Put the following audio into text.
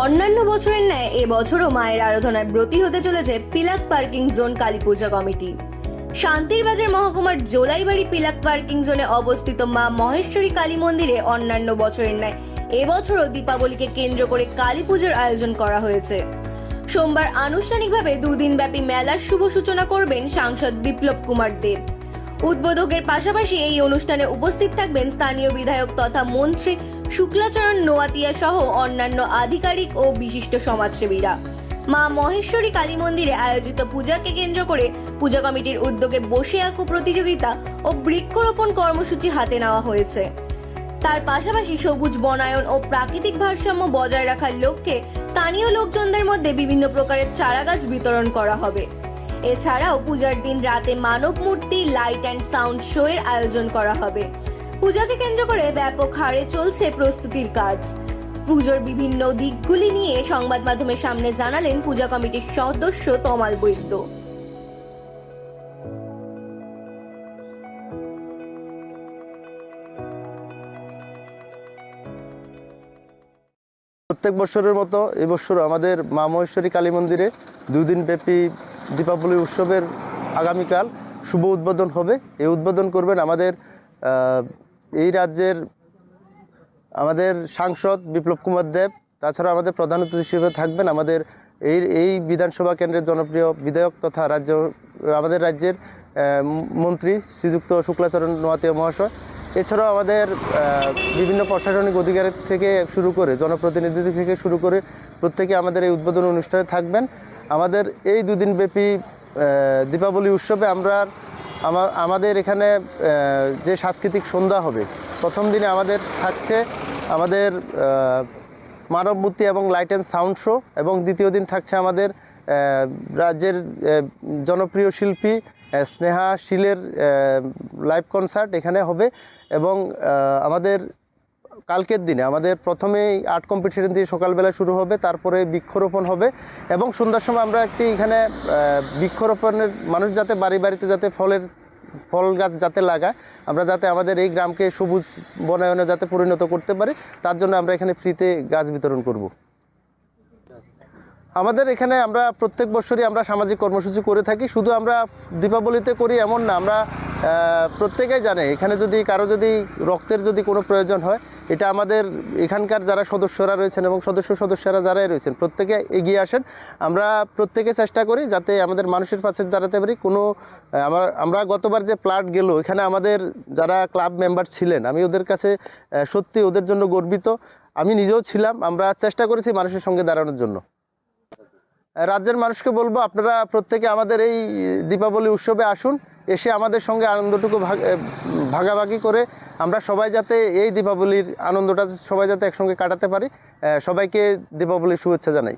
অন্যান্য বছরের ন্যায় এবছরও মায়ের আরাধনায় ব্রতী হতে চলেছে Pilak parking zone Kali Puja committee Shantirbazar মহকুমার জোলাইবাড়ি পিলাক পার্কিং জোনে অবস্থিত মা মহেশ্বরী কালী মন্দিরে অন্যান্য বছরের ন্যায় এবছরও দীপাবলিকে কেন্দ্র করে কালী পুজোর আয়োজন করা হয়েছে। সোমবার আনুষ্ঠানিকভাবে দুদিন ব্যাপী মেলার শুভ সূচনা করবেন সাংসদ বিপ্লব কুমার দেব। উদ্বোধকের পাশাপাশি এই অনুষ্ঠানে উপস্থিত থাকবেন স্থানীয় বিধায়ক তথা মন্ত্রী শুক্লাচরণ, নোয়াতিয়া সহ অন্যান্য আধিকারিক ও বিশিষ্ট সমাজসেবীরা। মা মহেশ্বরী কালী মন্দিরে আয়োজিত পূজাকে কেন্দ্র করে পূজা কমিটির উদ্যোগে বসে আঁকো প্রতিযোগিতা ও বৃক্ষরোপণ কর্মসূচি হাতে নেওয়া হয়েছে। তার পাশাপাশি সবুজ বনায়ন ও প্রাকৃতিক ভারসাম্য বজায় রাখার লক্ষ্যে স্থানীয় লোকজনদের মধ্যে বিভিন্ন প্রকারের চারাগাছ বিতরণ করা হবে। এছাড়াও পূজার দিন রাতে মানব মূর্তি লাইট অ্যান্ড সাউন্ড শো এর আয়োজন করা হবে। পূজাকে কেন্দ্র করে ব্যাপক হারে চলছে প্রস্তুতির কাজ। পুজোর বিভিন্ন দিকগুলি নিয়ে সংবাদ মাধ্যমের সামনে জানালেন পূজা কমিটির সদস্য তমাল বৈদ্য। প্রত্যেক বছরের মতো এবছর আমাদের মা মহেশ্বরী কালী মন্দিরে দুদিন ব্যাপী দীপাবলি উৎসবের আগামীকাল শুভ উদ্বোধন হবে। এই উদ্বোধন করবেন আমাদের এই রাজ্যের আমাদের সাংসদ বিপ্লব কুমার দেব, তাছাড়া আমাদের প্রধান অতিথি হিসেবে থাকবেন আমাদের এই এই বিধানসভা কেন্দ্রের জনপ্রিয় বিধায়ক তথা রাজ্য, আমাদের রাজ্যের মন্ত্রী শ্রীযুক্ত শুক্লাচরণ নোয়াতীয় মহাশয়। এছাড়াও আমাদের বিভিন্ন প্রশাসনিক অধিকারের থেকে শুরু করে, জনপ্রতিনিধি থেকে শুরু করে প্রত্যেকে আমাদের এই উদ্বোধন অনুষ্ঠানে থাকবেন। আমাদের এই দুদিন ব্যাপী দীপাবলি উৎসবে আমরা আমা- আমাদের এখানে যে সাংস্কৃতিক সন্ধ্যা হবে, প্রথম দিনে আমাদের থাকছে আমাদের মানবমূর্তি এবং লাইট অ্যান্ড সাউন্ড শো এবং দ্বিতীয় দিন থাকছে আমাদের রাজ্যের জনপ্রিয় শিল্পী স্নেহা শীলের লাইভ কনসার্ট এখানে হবে এবং আমাদের কালকের দিনে। আমাদের প্রথমেই আর্ট কম্পিটিশন দিয়ে সকালবেলা শুরু হবে, তারপরে বৃক্ষরোপণ হবে এবং সন্ধ্যার সময় আমরা একটি এখানে বৃক্ষরোপণের মানুষ যাতে বাড়ি বাড়িতে যাতে ফলের, ফল গাছ যাতে লাগায়, আমরা যাতে আমাদের এই গ্রামকে সবুজ বনায়নে যাতে পরিণত করতে পারি, তার জন্য আমরা এখানে ফ্রিতে গাছ বিতরণ করব। আমাদের এখানে আমরা প্রত্যেক বছরই আমরা সামাজিক কর্মসূচি করে থাকি। শুধু আমরা দীপাবলিতে করি এমন না, আমরা প্রত্যেকেই জানে, এখানে যদি কারও যদি রক্তের যদি কোনো প্রয়োজন হয়, এটা আমাদের এখানকার যারা সদস্যরা রয়েছেন এবং সদস্য সদস্যরা যারাই রয়েছেন, প্রত্যেকে এগিয়ে আসেন। আমরা প্রত্যেকে চেষ্টা করি যাতে আমাদের মানুষের পাশে দাঁড়াতে পারি। কোনো আমার, আমরা গতবার যে প্লাট গেল, এখানে আমাদের যারা ক্লাব মেম্বার ছিলেন, আমি ওদের কাছে সত্যি ওদের জন্য গর্বিত। আমি নিজেও ছিলাম, আমরা চেষ্টা করেছি মানুষের সঙ্গে দাঁড়ানোর জন্য। রাজ্যের মানুষকে বলব, আপনারা প্রত্যেকে আমাদের এই দীপাবলি উৎসবে আসুন, এসে আমাদের সঙ্গে আনন্দটুকু ভাগ ভাগাভাগি করে আমরা সবাই যাতে এই দীপাবলির আনন্দটা সবাই যাতে একসঙ্গে কাটাতে পারি। সবাইকে দীপাবলির শুভেচ্ছা জানাই।